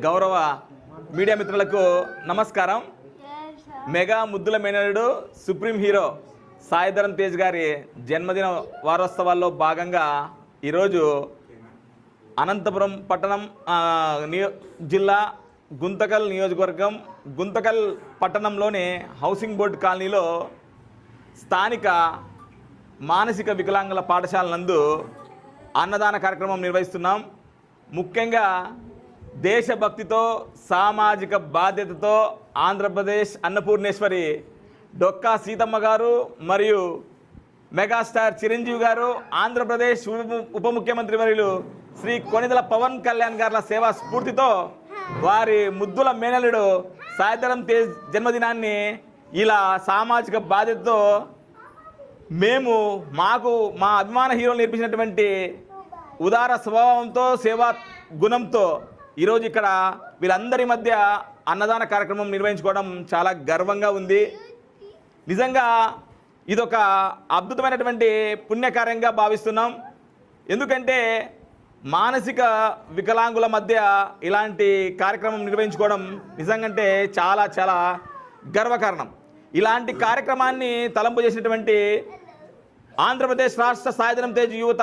గౌరవ మీడియా మిత్రులకు నమస్కారం. మెగా ముద్దుల మేనరుడు సుప్రీం హీరో సాయిధరం తేజ్ గారి జన్మదిన వారోత్సవాల్లో భాగంగా ఈరోజు అనంతపురం పట్టణం నియో జిల్లా గుంతకల్ నియోజకవర్గం గుంతకల్ పట్టణంలోని హౌసింగ్ బోర్డు కాలనీలో స్థానిక మానసిక వికలాంగుల పాఠశాల నందు అన్నదాన కార్యక్రమం నిర్వహిస్తున్నాం. ముఖ్యంగా దేశభక్తితో సామాజిక బాధ్యతతో ఆంధ్రప్రదేశ్ అన్నపూర్ణేశ్వరి డొక్కా సీతమ్మ గారు మరియు మెగాస్టార్ చిరంజీవి గారు ఆంధ్రప్రదేశ్ ఉప ఉప ముఖ్యమంత్రి వర్యులు శ్రీ కొనిదల పవన్ కళ్యాణ్ గారుల సేవా స్ఫూర్తితో వారి ముద్దుల మేనలుడు సాయంత్రం తేజ్ జన్మదినాన్ని ఇలా సామాజిక బాధ్యతతో మేము మాకు మా అభిమాన హీరోలు నేర్పించినటువంటి ఉదార స్వభావంతో సేవా గుణంతో ఈరోజు ఇక్కడ వీళ్ళందరి మధ్య అన్నదాన కార్యక్రమం నిర్వహించుకోవడం చాలా గర్వంగా ఉంది. నిజంగా ఇదొక అద్భుతమైనటువంటి పుణ్యకార్యంగా భావిస్తున్నాం. ఎందుకంటే మానసిక వికలాంగుల మధ్య ఇలాంటి కార్యక్రమం నిర్వహించుకోవడం నిజంగంటే చాలా చాలా గర్వకారణం. ఇలాంటి కార్యక్రమాన్ని తలంపు చేసినటువంటి ఆంధ్రప్రదేశ్ రాష్ట్ర సాయుధనం తేజ్ యువత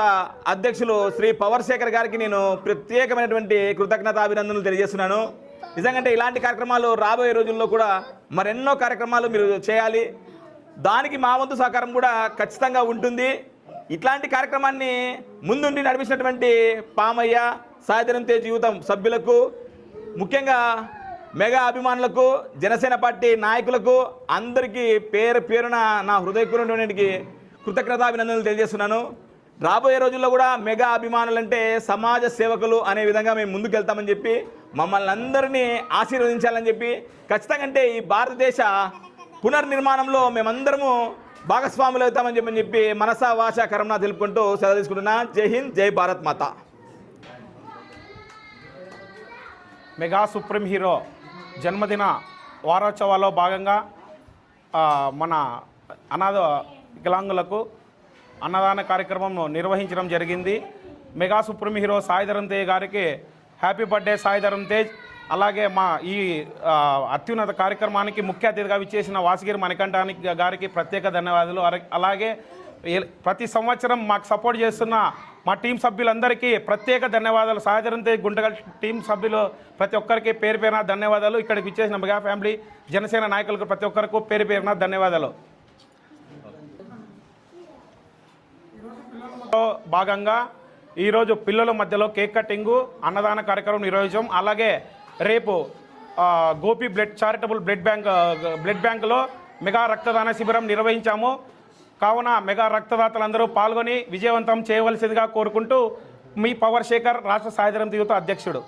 అధ్యక్షులు శ్రీ పవర్ శేఖర్ గారికి నేను ప్రత్యేకమైనటువంటి కృతజ్ఞతాభినందనలు తెలియజేస్తున్నాను. నిజంగా ఇలాంటి కార్యక్రమాలు రాబోయే రోజుల్లో కూడా మరెన్నో కార్యక్రమాలు మీరు చేయాలి. దానికి మా వంతు సహకారం కూడా ఖచ్చితంగా ఉంటుంది. ఇట్లాంటి కార్యక్రమాన్ని ముందుండి నడిపించినటువంటి పామయ్య సాయుధనం తేజ్ యువతం సభ్యులకు ముఖ్యంగా మెగా అభిమానులకు జనసేన పార్టీ నాయకులకు అందరికీ పేరు పేరున నా హృదయపూర్వకమైనటువంటి కృతజ్ఞతాభినందనలు తెలియజేస్తున్నాను. రాబోయే రోజుల్లో కూడా మెగా అభిమానులంటే సమాజ సేవకులు అనే విధంగా మేము ముందుకెళ్తామని చెప్పి మమ్మల్ని అందరినీ ఆశీర్వదించాలని చెప్పి ఖచ్చితంగా అంటే ఈ భారతదేశ పునర్నిర్మాణంలో మేమందరము భాగస్వాములు అవుతామని చెప్పని చెప్పి మనసా వాచ కరమణ తెలుపుకుంటూ సెలవు తీసుకుంటున్నా. జై హింద్ జై భారత్ మాత. మెగా సుప్రీం హీరో జన్మదిన వారోత్సవాల్లో భాగంగా మన అనాథ వికలాంగులకు అన్నదాన కార్యక్రమం నిర్వహించడం జరిగింది. Mega supreme hero Sai Dharam Tej గారికి హ్యాపీ బర్త్డే సాయిధరం తేజ్. అలాగే మా ఈ అత్యున్నత కార్యక్రమానికి ముఖ్య అతిథిగా విచ్చేసిన వాసుగిరి మణికంఠానికి గారికి ప్రత్యేక ధన్యవాదాలు. అలాగే ప్రతి సంవత్సరం మాకు సపోర్ట్ చేస్తున్న మా టీం సభ్యులందరికీ ప్రత్యేక ధన్యవాదాలు. సాయంత్రం గుంటగల్ టీం సభ్యులు ప్రతి ఒక్కరికి పేరు పేరున ధన్యవాదాలు. ఇక్కడికి విచ్చేసిన మెగా ఫ్యామిలీ జనసేన నాయకులకు ప్రతి ఒక్కరికి పేరు పేరున ధన్యవాదాలు. భాగంగా ఈరోజు పిల్లల మధ్యలో కేక్ కటింగు అన్నదాన కార్యక్రమం నిర్వహించాం. అలాగే రేపు Gopi blood charitable blood bank blood బ్యాంకులో మెగా రక్తదాన శిబిరం నిర్వహించాము. కావున మెగా రక్తదాతలందరూ పాల్గొని విజయవంతం చేయవలసిందిగా కోరుకుంటూ మీ పవర్ శేఖర్ రాష్ట్ర సాయుధరం యువత అధ్యక్షుడు.